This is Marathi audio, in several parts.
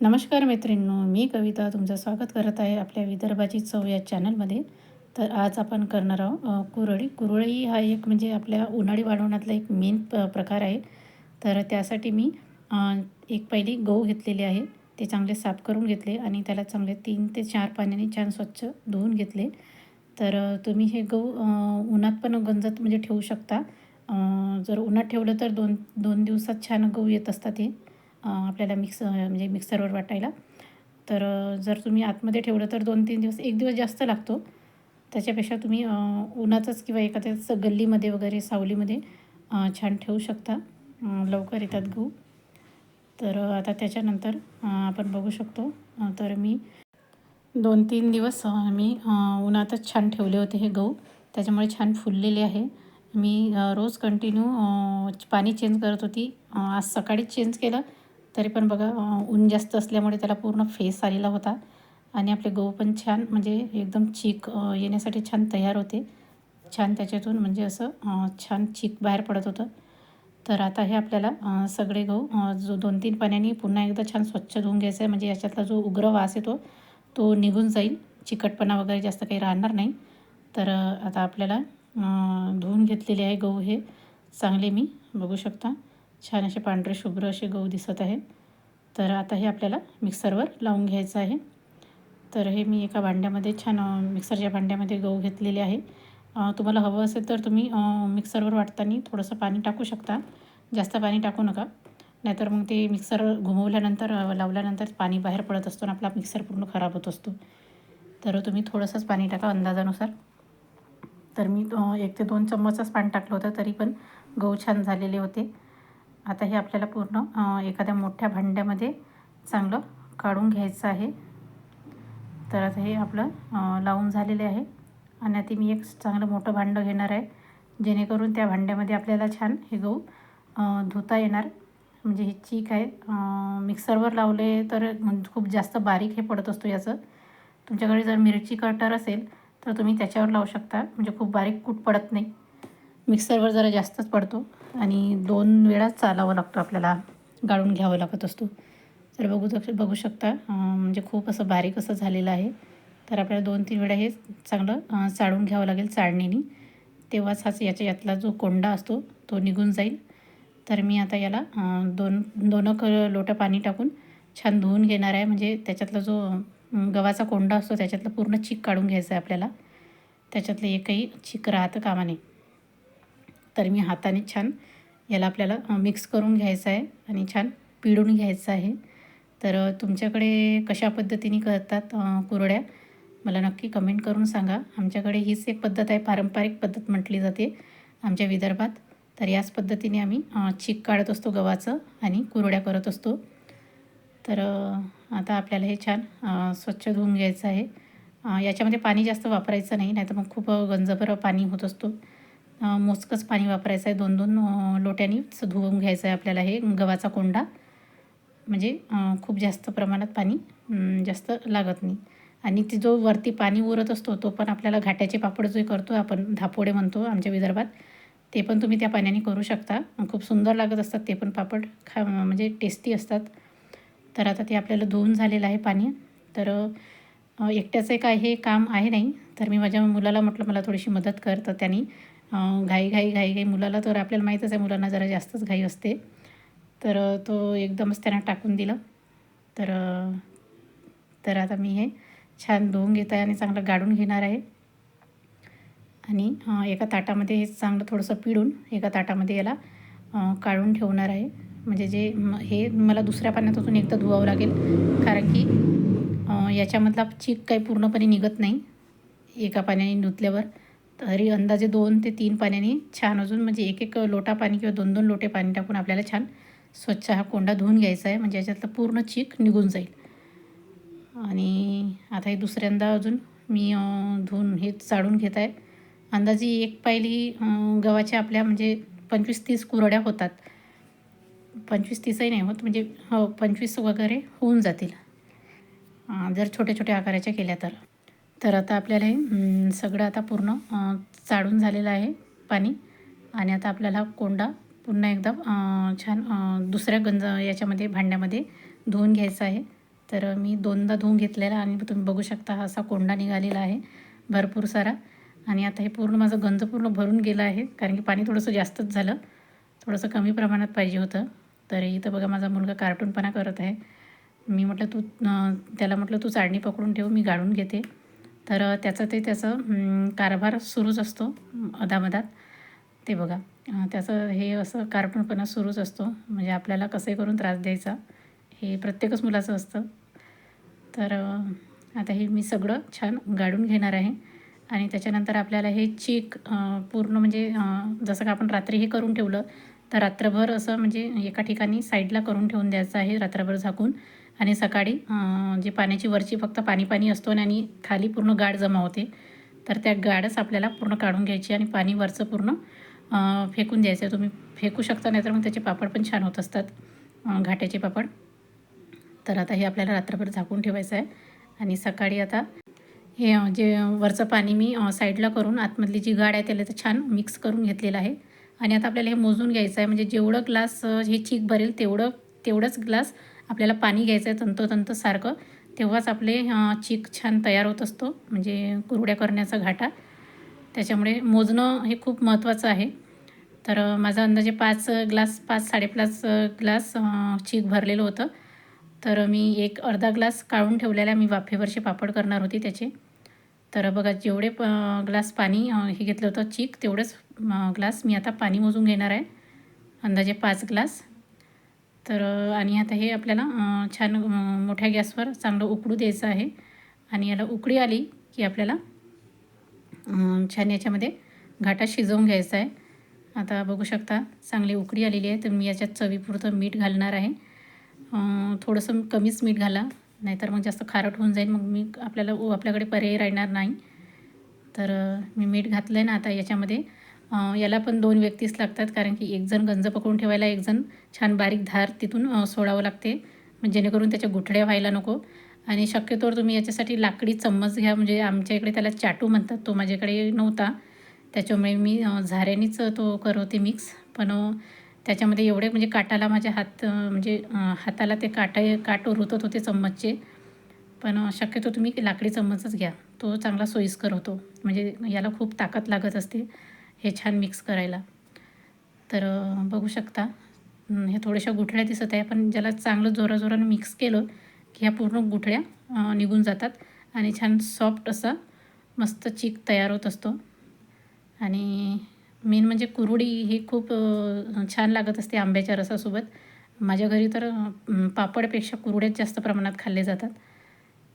नमस्कार मैत्रिणींनो मी कविता तुमचं स्वागत करत आहे आपल्या विदर्भाची चव या चॅनलमध्ये. तर आज आपण करणार आहोत कुरळी. कुरळी हा एक म्हणजे आपल्या उन्हाळी वाढवण्यातला एक मेन प प्रकार आहे. तर त्यासाठी मी एक पहिली गहू घेतलेली आहे. ते चांगले साफ करून घेतले आणि त्याला चांगले तीन ते चार पाण्याने छान स्वच्छ धुवून घेतले. तर तुम्ही हे गहू उन्हात पण गंजत म्हणजे ठेवू शकता. जर उन्हात ठेवलं तर दोन दोन दिवसात छान गहू येत असतात हे. आपल्याला मिक्स म्हणजे मिक्सरवर वाटायला. तर जर तुम्ही आतमध्ये ठेवलं तर दोन तीन दिवस एक दिवस जास्त लागतो. त्याच्यापेक्षा तुम्ही उन्हातच किंवा एखाद्याच गल्लीमध्ये वगैरे सावलीमध्ये छान ठेवू शकता. लवकर येतात गहू. तर आता त्याच्यानंतर आपण बघू शकतो. तर मी दोन तीन दिवस मी उन्हातच छान ठेवले होते हे गहू. त्याच्यामुळे छान फुललेले आहे. मी रोज कंटिन्यू पाणी चेंज करत होती. आज सकाळीच चेंज केलं. तरी पण बघा ऊन जास्त असल्यामुळे त्याला पूर्ण फेस आलेला होता. आणि आपले गहू पण छान म्हणजे एकदम चीक येण्यासाठी छान तयार होते. छान त्याच्यातून म्हणजे असं छान चीक बाहेर पडत होतं. तर आता हे आपल्याला सगळे गहू जो दोन तीन पाण्याने पुन्हा एकदा छान स्वच्छ धुवून घ्यायचं आहे. म्हणजे याच्यातला जो उग्र वास येतो तो निघून जाईल. चिकटपणा वगैरे जास्त काही राहणार नाही. तर आता आपल्याला धुवून घेतलेले आहे गहू हे. चांगले मी बघू शकता. छान असे पांढरे शुभ्र असे गहू दिसत आहे तर आता हे आपल्याला मिक्सरवर लावून घ्यायचं आहे. तर हे मी एका भांड्यामध्ये छान मिक्सरच्या भांड्यामध्ये गहू घेतलेले आहे. तुम्हाला हवं असेल तर तुम्ही मिक्सरवर वाटताना थोडंसं पाणी टाकू शकता. जास्त पाणी टाकू नका. नाहीतर मग ते मिक्सर घुमवल्यानंतर लावल्यानंतर पाणी बाहेर पडत असतो आणि आपला मिक्सर पूर्ण खराब होत असतो. तर तुम्ही थोडंसंच पाणी टाका अंदाजानुसार. तर मी एक ते दोन चम्मचच पाणी टाकलं होतं तरी पण गहू छान झालेले होते. आता हे आपल्याला पूर्ण एखाद्या मोठ्या भांड्यामध्ये चांगलं काढून घ्यायचं आहे. तर आता हे आपलं लावून झालेले आहे. आणि आता मी एक चांगलं मोठं भांडं घेणार आहे जेणेकरून त्या भांड्यामध्ये आपल्याला छान हे गहू धुता येणार. म्हणजे हे चीक आहे मिक्सरवर लावले तर म्हणजे खूप जास्त बारीक हे पडत असतो याचं. तुमच्याकडे जर मिरची कटर असेल तर तुम्ही त्याच्यावर लावू शकता. म्हणजे खूप बारीक कूट पडत नाही. मिक्सरवर जरा जास्तच पडतो. आणि दोन वेळा चालावं लागतो आपल्याला. गाळून घ्यावं लागत असतो. तर बघू बघू शकता म्हणजे खूप असं बारीक असं झालेलं आहे. तर आपल्याला दोन तीन वेळा हे चांगलं चाळून घ्यावं लागेल चाळणीने. तेव्हाच हाच याच्या यातला जो कोंडा असतो तो निघून जाईल. तर मी आता याला दोन दोन क लोटं पाणी टाकून छान धुवून घेणार आहे. म्हणजे त्याच्यातला जो गव्हाचा कोंडा असतो त्याच्यातलं पूर्ण चीक काढून घ्यायचं आहे आपल्याला. त्याच्यातलं एकही चीक राहतं कामा नये तर मी हाताने छान याला आपल्याला मिक्स करून घ्यायचं आहे आणि छान पिळून घ्यायचं आहे. तर तुमच्याकडे कशा पद्धतीने करतात कुरड्या? मला नक्की कमेंट करून सांगा. आमच्याकडे हीच एक पद्धत आहे पारंपरिक पद्धत म्हटली जाते आमच्या विदर्भात. तर याच पद्धतीने आम्ही चीक काढत असतो गव्हाचं आणि कुरड्या करत असतो. तर आता आपल्याला हे छान स्वच्छ धुवून घ्यायचं आहे. याच्यामध्ये पाणी जास्त वापरायचं नाही नाहीतर मग खूप गंजभर पाणी होत असतो. मोजकंच पाणी वापरायचं आहे दोन दोन अ, धुवून घ्यायचं आहे आपल्याला हे गव्हाचा कोंडा. म्हणजे खूप जास्त प्रमाणात पाणी जास्त लागत नाही. आणि ते जो वरती पाणी उरत असतो तो पण आपल्याला घाट्याचे पापड जे करतो आपण धापोडे म्हणतो आमच्या विदर्भात ते पण तुम्ही त्या पाण्याने करू शकता. खूप सुंदर लागत असतात ते पण पापड. खा म्हणजे टेस्टी असतात. तर आता ते आपल्याला धुवून झालेलं आहे पाणी. तर एकट्याचं काय हे काम आहे नाही. तर मी माझ्या मुलाला म्हटलं मला थोडीशी मदत कर. तर त्यांनी घाई घाई घाई घाई मुलाला तर आपल्याला माहीतच आहे मुलांना जरा जास्तच घाई असते. तर तो एकदमच त्यानं टाकून दिलं. तर तर आता मी हे छान धुवून घेत आहे आणि चांगलं गाळून घेणार आहे. आणि एका ताटामध्ये हे चांगलं थोडंसं पिळून एका ताटामध्ये याला काढून ठेवणार आहे. म्हणजे जे हे मला दुसऱ्या पाण्यात अजून एकदा धुवावं लागेल. कारण की याच्यामधला चीक काही पूर्णपणे निघत नाही एका पाण्याने धुतल्यावर. तरी अंदाजे दोन ते तीन पाण्याने छान अजून म्हणजे एक एक लोटा पाणी किंवा दोन दोन लोटे पाणी टाकून आपल्याला छान स्वच्छ हा कोंडा धुवून घ्यायचा आहे. म्हणजे याच्यातलं पूर्ण चीक निघून जाईल. आणि आता हे दुसऱ्यांदा अजून मी धुवून हे चाळून घेत आहे. अंदाजे एक पायली गव्हाच्या आपल्या म्हणजे पंचवीस तीस कुरड्या होतात. पंचवीस तीसही नाही होत म्हणजे हो पंचवीस वगैरे होऊन जातील. जर छोट्या छोट्या आकाराच्या केल्या तर. तर आता आपल्याला हे सगळं आता पूर्ण चाळून झालेलं आहे पाणी. आणि आता आपल्याला कोंडा पुन्हा एकदा छान दुसऱ्या गंज याच्यामध्ये भांड्यामध्ये धुवून घ्यायचा आहे. तर मी दोनदा धुवून घेतलेला आणि तुम्ही बघू शकता हा असा कोंडा निघालेला आहे. भरपूर सारा. आणि आता हे पूर्ण माझं गंज पूर्ण भरून गेलं आहे कारण की पाणी थोडंसं जास्तच झालं. थोडंसं कमी प्रमाणात पाहिजे होतं. तर इथं बघा माझा मुलगा कार्टूनपणा करत आहे. मी म्हटलं तू त्याला म्हटलं तू चाळणी पकडून ठेव मी गाळून घेते. तर त्याचं ते त्याचं कारभार सुरूच असतो अधामधात. ते बघा त्याचं हे असं कार्टूनपणा सुरूच असतो. म्हणजे आपल्याला कसंही करून त्रास द्यायचा हे प्रत्येकच मुलाचं असतं. तर आता हे मी सगळं छान गाडून घेणार आहे. आणि त्याच्यानंतर आपल्याला हे चीक पूर्ण म्हणजे जसं का आपण रात्री हे करून ठेवलं तर रात्रभर असं म्हणजे एका ठिकाणी साईडला करून ठेवून द्यायचं आहे रात्रभर झाकून. आणि सकाळी जे पाण्याची वरची फक्त पाणी पाणी असतो आणि खाली पूर्ण गाड जमा होते तर त्या गाडच आपल्याला पूर्ण काढून घ्यायची आणि पाणी वरचं पूर्ण फेकून द्यायचं. तुम्ही फेकू शकता नाहीतर मग त्याचे पापड पण छान होत असतात घाट्याचे पापड. तर आता हे आपल्याला रात्रभर झाकून ठेवायचं आहे. आणि सकाळी आता हे जे वरचं पाणी मी साईडला करून आतमधली जी गाड आहे त्याला तर छान मिक्स करून घेतलेलं आहे. आणि आता आपल्याला हे मोजून घ्यायचं आहे. म्हणजे जेवढं ग्लास हे चीक भरेल तेवढं तेवढंच ग्लास आपल्याला पाणी घ्यायचं आहे तंतोतंत सारखं. तेव्हाच आपले चीक छान तयार होत असतो. म्हणजे कुरड्या करण्याचा घाटा. त्याच्यामुळे मोजणं हे खूप महत्त्वाचं आहे. तर माझा अंदाजे पाच ग्लास पाच साडेपाच ग्लास चीक भरलेलं होतं. तर मी एक अर्धा ग्लास काढून ठेवलेला मी वाफेवरचे पापड करणार होती त्याचे. तर बघा जेवढे प ग्लास पाणी हे घेतलं होतं चीक तेवढंच ग्लास मी आता पाणी मोजून घेणार आहे. अंदाजे पाच ग्लास तर आणि आता हे आपल्याला छान मोठ्या गॅसवर चांगलं उकडू द्यायचं आहे. आणि याला उकळी आली की आपल्याला छान याच्यामध्ये घाटा शिजवून घ्यायचा आहे. आता बघू शकता चांगली उकळी आलेली आहे. तर मी याच्यात चवीपुरतं मीठ घालणार आहे. थोडंसं कमीच मीठ घाला. नाहीतर मग जास्त खारट होऊन जाईल. मग मी आपल्याला आपल्याकडे पर्याय राहणार नाही. तर मी मीठ घातलं आहे ना आता याच्यामध्ये. याला पण दोन व्यक्तीच लागतात कारण की एकजण गंज पकडून ठेवायला एकजण छान बारीक धार तिथून सोडावं लागते. म्हणजे जेणेकरून त्याच्या गुठळ्या व्हायला नको. आणि शक्यतोवर तुम्ही याच्यासाठी लाकडी चम्मच घ्या म्हणजे आमच्या इकडे त्याला चाटू म्हणतात तो माझ्याकडे नव्हता. त्याच्यामुळे मी झाऱ्यानीच झाऱ्यानेच तो करवते मिक्स पण त्याच्यामध्ये एवढे म्हणजे काटाला माझ्या हात म्हणजे हाताला ते काटा काट रुतत होते चम्मचचे. पण शक्यतो तुम्ही लाकडी चम्मचच घ्या. तो चांगला सोयीस्कर होतो. म्हणजे याला खूप ताकद लागत असते. हे छान मिक्स करायला. तर बघू शकता. हे थोड्याशा गुठळ्या दिसत आहे पण ज्याला चांगलं जोराजोरानं मिक्स केलं की ह्या पूर्ण गुठळ्या निघून जातात. आणि छान सॉफ्ट असा मस्त चीक तयार होत असतो. आणि मेन म्हणजे कुरुडी ही खूप छान लागत असते आंब्याच्या रसासोबत. माझ्या घरी तर पापडपेक्षा कुरुड्याच जास्त प्रमाणात खाल्ले जातात.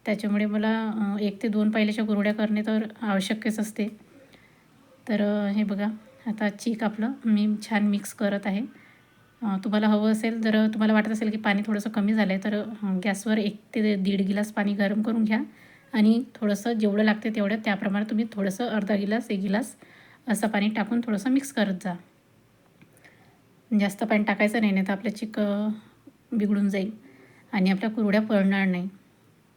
त्याच्यामुळे मला एक ते दोन पायल्याच्या कुरड्या करणे तर आवश्यकच असते. तर हे बघा. आता चीक आपलं मी छान मिक्स करत आहे. तुम्हाला हवं असेल जर तुम्हाला वाटत असेल की पाणी थोडंसं कमी झालं आहे तर गॅसवर एक ते दीड गिलास पाणी गरम करून घ्या. आणि थोडंसं जेवढं लागते तेवढं त्याप्रमाणे तुम्ही थोडंसं अर्धा गिलास एक गिलास असं पाणी टाकून थोडंसं मिक्स करत जा. जास्त पाणी टाकायचं नाही नाही तर आपलं चिक बिघडून जाईल. आणि आपल्या कुरड्या पडणार नाही.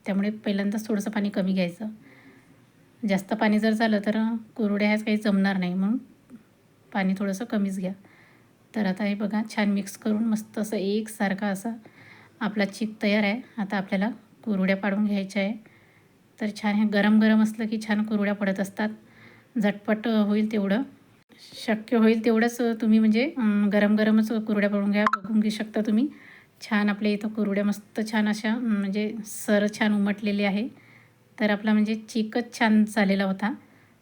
त्यामुळे पहिल्यांदाच थोडंसं पाणी कमी घ्यायचं. जास्त पाणी जर झालं तर कुरड्या ह्याच काही जमणार नाही. म्हणून पाणी थोडंसं कमीच घ्या. तर आता हे बघा छान मिक्स करून मस्त असं एकसारखा असा आपला चीक तयार आहे. आता आपल्याला कुरड्या पाडून घ्यायच्या आहे. तर छान हे गरम गरम असलं की छान कुरड्या पडत असतात. झटपट होईल तेवढं. शक्य होईल तेवढंच तुम्ही म्हणजे गरम गरमच कुरड्या पडून घ्या. बघून घेऊ शकता तुम्ही. छान आपल्या इथं कुरड्या मस्त छान अशा म्हणजे सर छान उमटलेले आहे. तर आपला म्हणजे चीकच छान झालेला होता.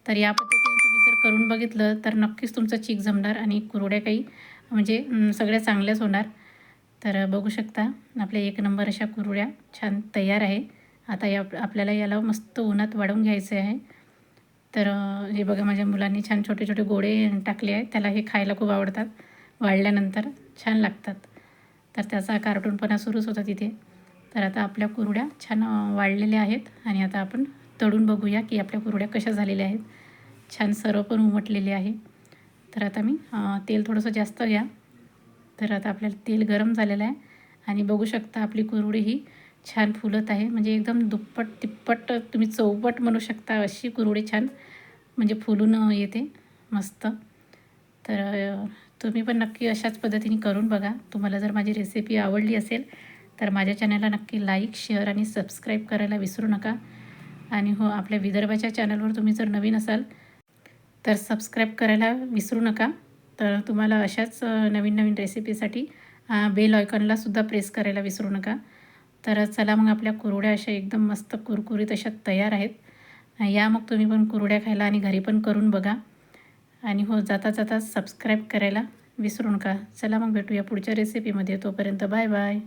तर या पद्धतीने तुम्ही जर करून बघितलं तर नक्कीच तुमचं चीक जमणार आणि कुरड्या काही म्हणजे सगळ्या चांगल्याच होणार. तर बघू शकता आपल्या एक नंबर अशा कुरड्या छान तयार आहे. आता या आपल्याला याला मस्त उन्हात वाढवून घ्यायचे आहे. तर हे बघा माझ्या मुलांनी छान छोटे छोटे गोळे टाकले आहेत. त्याला हे खायला खूप आवडतात. वाळल्यानंतर छान लागतात. तर त्याचा कार्टूनपणा सुरूच होता तिथे. तर आता आपल्या कुरड्या छान वाढलेल्या वाळलेल्या आहेत आणि आता आपण तळून बघूया की आपल्या कुरड्या कशा झालेल्या आहेत. छान सर्व पण उमटलेले आहे. तर आता मी तेल थोडंसं जास्त घ्या. तर आता आपल्याला तेल गरम झालेलं आहे आणि बघू शकता आपली कुरडी ही छान फुलत आहे. म्हणजे एकदम दुप्पट तिप्पट तुम्ही चौपट म्हणू शकता अशी कुरडी छान म्हणजे फुलून येते. मस्त. तर तुम्ही पण नक्की अशाच पद्धतीने करून बघा. तुम्हाला जर माझी रेसिपी आवडली असेल तर माझ्या चॅनलला नक्की लाईक शेअर आणि सबस्क्राईब करायला विसरू नका. आणि हो आपल्या विदर्भाच्या चॅनलवर तुम्ही जर नवीन असाल तर सबस्क्राईब करायला विसरू नका. तर तुम्हाला अशाच नवीन नवीन रेसिपीसाठी बेल ऑयकॉनला सुद्धा प्रेस करायला विसरू नका. तर चला मग आपल्या कुरड्या अशा एकदम मस्त कुरकुरीत अशा तयार आहेत. या मग तुम्ही पण कुरड्या खायला आणि घरी पण करून बघा. आणि हो जाता जाता सबस्क्राईब करायला विसरू नका. चला मग भेटूया पुढच्या रेसिपीमध्ये. तोपर्यंत बाय बाय.